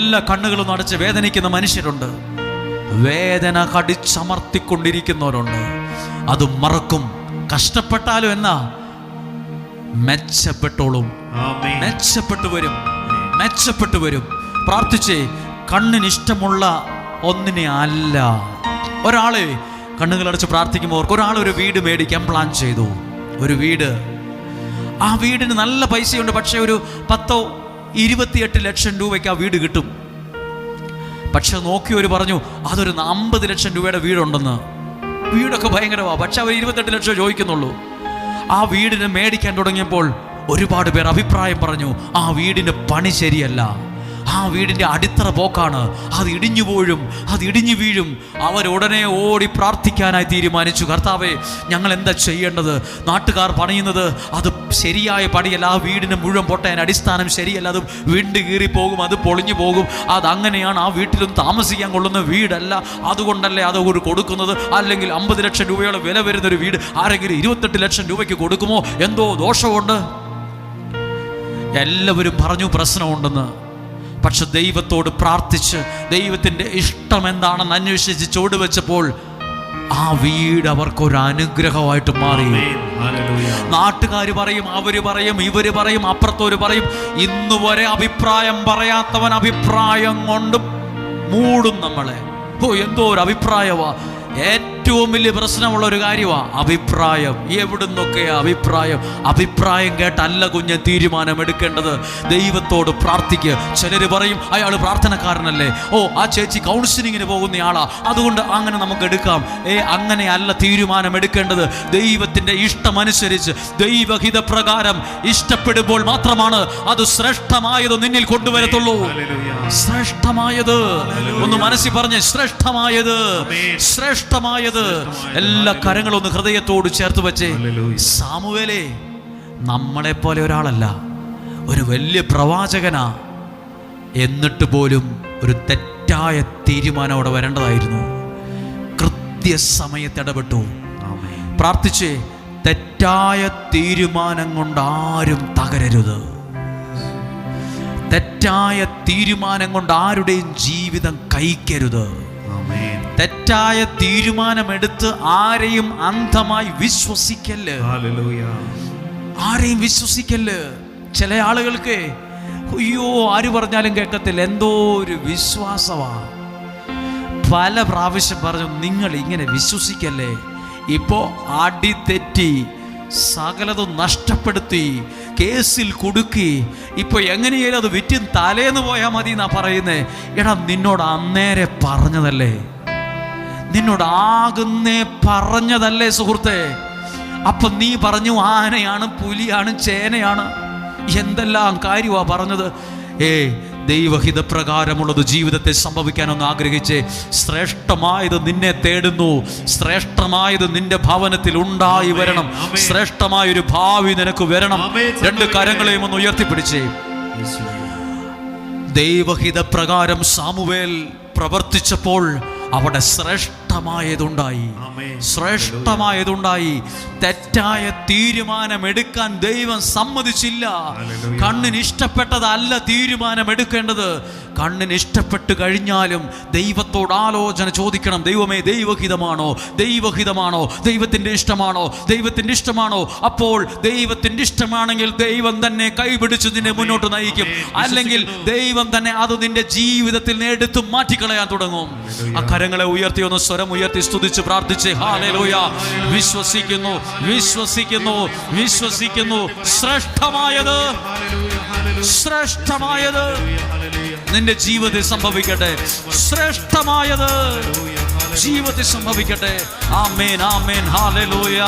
എല്ലാ കണ്ണുകളും അടച്ച് വേദനിക്കുന്ന മനുഷ്യരുണ്ട്. വേദന കടിച്ചമർത്തിക്കൊണ്ടിരിക്കുന്നവരുണ്ട്. അത് മറക്കും. കഷ്ടപ്പെട്ടാലും എന്നാ? മെച്ചപ്പെട്ടോളും. മെച്ചപ്പെട്ടു വരും. മെച്ചപ്പെട്ടു വരും. പ്രാർത്ഥിച്ചേ കണ്ണിന് ഇഷ്ടമുള്ള ഒന്നിനെ അല്ല. ഒരാളെ കണ്ണുകളടച്ച് പ്രാർത്ഥിക്കുമ്പോൾ ഒരാൾ ഒരു വീട് മേടിക്കാൻ പ്ലാൻ ചെയ്തു. ഒരു വീട്. ആ വീടിന് നല്ല പൈസയുണ്ട് പക്ഷേ ഒരു പത്തോ ഇരുപത്തിയെട്ട് ലക്ഷം രൂപയ്ക്ക് ആ വീട് കിട്ടും. പക്ഷെ നോക്കിയവർ പറഞ്ഞു അതൊരു അമ്പത് ലക്ഷം രൂപയുടെ വീടുണ്ടെന്ന്. വീടൊക്കെ ഭയങ്കരമാണ് പക്ഷെ അവർ ഇരുപത്തെട്ട് ലക്ഷം ചോദിക്കുന്നുള്ളൂ. ആ വീടിനെ മേടിക്കാൻ തുടങ്ങിയപ്പോൾ ഒരുപാട് പേർ അഭിപ്രായം പറഞ്ഞു ആ വീടിന്റെ പണി ശരിയല്ല. ആ വീടിന്റെ അടിത്തറ പോക്കാണ്. അത് ഇടിഞ്ഞു പോഴും അത് ഇടിഞ്ഞു വീഴും. അവരുടനെ ഓടി പ്രാർത്ഥിക്കാനായി തീരുമാനിച്ചു. കർത്താവേ ഞങ്ങൾ എന്താ ചെയ്യേണ്ടത്? നാട്ടുകാർ പണിയുന്നത് അത് ശരിയായ പണിയല്ല. ആ വീടിന് മുഴുവൻ പൊട്ടാൻ അടിസ്ഥാനം ശരിയല്ല. അത് വീണ്ടും കീറിപ്പോകും പോകും അത് പൊളിഞ്ഞു പോകും. അതങ്ങനെയാണ് ആ വീട്ടിലും താമസിക്കാൻ കൊള്ളുന്ന വീടല്ല. അതുകൊണ്ടല്ലേ അത് ഒരു കൊടുക്കുന്നത്? അല്ലെങ്കിൽ അമ്പത് ലക്ഷം രൂപയോളം വില വരുന്ന ഒരു വീട് ആരെങ്കിലും ഇരുപത്തെട്ട് ലക്ഷം രൂപയ്ക്ക് കൊടുക്കുമോ? എന്തോ ദോഷമുണ്ട്. എല്ലാവരും പറഞ്ഞു പ്രശ്നമുണ്ടെന്ന്. പക്ഷെ ദൈവത്തോട് പ്രാർത്ഥിച്ച് ദൈവത്തിന്റെ ഇഷ്ടം എന്താണെന്ന് അന്വേഷിച്ച് ചുവട് വെച്ചപ്പോൾ ആ വീട് അവർക്കൊരു അനുഗ്രഹമായിട്ട് മാറി നാട്ടുകാർ പറയും അവർ പറയും ഇവർ പറയും അപ്പുറത്തോര് പറയും. ഇന്നു വരെ അഭിപ്രായം പറയാത്തവൻ അഭിപ്രായം കൊണ്ട് മൂടും നമ്മളെ. ഓ എന്തോ ഒരു അഭിപ്രായമാ ഏറ്റവും വലിയ പ്രശ്നമുള്ള ഒരു കാര്യമാണ് അഭിപ്രായം. എവിടുന്നൊക്കെ അഭിപ്രായം? അഭിപ്രായം കേട്ടല്ല കുഞ്ഞ് തീരുമാനം എടുക്കേണ്ടത് ദൈവത്തോട് പ്രാർത്ഥിക്കുക ചിലർ പറയും അയാൾ പ്രാർത്ഥനക്കാരനല്ലേ. ഓ ആ ചേച്ചി കൗൺസിലിങ്ങിന് പോകുന്നയാളാ. അതുകൊണ്ട് അങ്ങനെ നമുക്ക് എടുക്കാം. ഏ അങ്ങനെയല്ല തീരുമാനം എടുക്കേണ്ടത് ദൈവത്തിന്റെ ഇഷ്ടമനുസരിച്ച് ദൈവഹിതപ്രകാരം ഇഷ്ടപ്പെടുമ്പോൾ മാത്രമാണ് അത് ശ്രേഷ്ഠമായത് നിന്നിൽ കൊണ്ടുവരത്തുള്ളൂ. ശ്രേഷ്ഠമായത്. ഒന്ന് മനസ്സിൽ പറഞ്ഞ് ശ്രേഷ്ഠമായത്. ശ്രേഷ്ഠമായത്. എല്ലാ കരങ്ങളും ഒന്ന് ഹൃദയത്തോട് ചേർത്ത് വെച്ചേ സാമുവേലേ നമ്മളെ പോലെ ഒരാളല്ല. ഒരു വലിയ പ്രവാചകനാ. എന്നിട്ട് പോലും ഒരു തെറ്റായ തീരുമാനം അവിടെ വരേണ്ടതായിരുന്നു. കൃത്യസമയത്ത് ഇടപെട്ടു. പ്രാർത്ഥിച്ചേ തെറ്റായ തീരുമാനം കൊണ്ട് ആരും തകരരുത്. തെറ്റായ തീരുമാനം കൊണ്ട് ആരുടെയും ജീവിതം കഴിക്കരുത്. തെറ്റായ തീരുമാനമെടുത്ത് ആരെയും അന്ധമായി വിശ്വസിക്കല്ല്? ഹല്ലേലൂയ ആരെയും വിശ്വസിക്കല്ല്? ചില ആളുകൾക്ക് അയ്യോ ആര് പറഞ്ഞാലും കേൾക്കത്തില്ല. എന്തോ ഒരു വിശ്വാസമാ. പല പ്രാവശ്യം പറഞ്ഞു നിങ്ങൾ ഇങ്ങനെ വിശ്വസിക്കല്ലേ? ഇപ്പോ അടി തെറ്റി സകലതും നഷ്ടപ്പെടുത്തി കേസിൽ കൊടുക്കി. ഇപ്പൊ എങ്ങനെയാലും അത് വിറ്റും തലേന്ന് പോയാൽ മതി എന്നാ പറയുന്നേ. എടാ നിന്നോട് അന്നേരെ പറഞ്ഞതല്ലേ? നിന്നോട് ആകുന്നേ പറഞ്ഞതല്ലേ സുഹൃത്തെ? അപ്പം നീ പറഞ്ഞു ആനയാണ് പുലിയാണ് ചേനയാണ്. എന്തെല്ലാം കാര്യമാ പറഞ്ഞത്? ഏ ദൈവഹിതപ്രകാരമുള്ളത് ജീവിതത്തെ സംഭവിക്കാനൊന്ന് ആഗ്രഹിച്ച്. ശ്രേഷ്ഠമായത് നിന്നെ തേടുന്നു. ശ്രേഷ്ഠമായത് നിന്റെ ഭവനത്തിൽ ഉണ്ടായി വരണം. ശ്രേഷ്ഠമായൊരു ഭാവി നിനക്ക് വരണം. രണ്ട് കരങ്ങളെയും ഒന്ന് ഉയർത്തിപ്പിടിച്ചേ. ദൈവഹിതപ്രകാരം ദൈവഹിത സാമുവേൽ പ്രവർത്തിച്ചപ്പോൾ അവിടെ ശ്രേഷ്ഠമായതുണ്ടായി. ശ്രേഷ്ഠമായതുണ്ടായി. തെറ്റായ തീരുമാനമെടുക്കാൻ ദൈവം സമ്മതിച്ചില്ല. കണ്ണിന് ഇഷ്ടപ്പെട്ടതല്ല തീരുമാനം എടുക്കേണ്ടത് കണ്ണിന് ഇഷ്ടപ്പെട്ട് കഴിഞ്ഞാലും ദൈവത്തോട് ആലോചന ചോദിക്കണം. ദൈവമേ ദൈവഹിതമാണോ? ദൈവഹിതമാണോ? ദൈവത്തിന്റെ ഇഷ്ടമാണോ? ദൈവത്തിന്റെ ഇഷ്ടമാണോ? അപ്പോൾ ദൈവത്തിന്റെ ഇഷ്ടമാണെങ്കിൽ ദൈവം തന്നെ കൈപിടിച്ച് നിന്നെ മുന്നോട്ട് നയിക്കും. അല്ലെങ്കിൽ ദൈവം തന്നെ അത് നിന്റെ ജീവിതത്തിൽ നിന്ന് എടുത്ത് മാറ്റിക്കളയാൻ തുടങ്ങും. ആ കരങ്ങളെ ഉയർത്തി ഒന്ന് സ്വരം ഉയർത്തി സ്തുതിച്ച് പ്രാർത്ഥിച്ച്. ഹാലലൂയ. വിശ്വസിക്കുന്നു വിശ്വസിക്കുന്നു വിശ്വസിക്കുന്നു. ശ്രേഷ്ഠമായത്. ശ്രേഷ്ഠമായത്. നിന്റെ ജീവിതത്തിൽ സംഭവിക്കട്ടെ. ശ്രേഷ്ഠമായത്. ജീവിതത്തിൽ സംഭവിക്കട്ടെ. ആമേൻ ആമേൻ. ഹാലേലൂയ.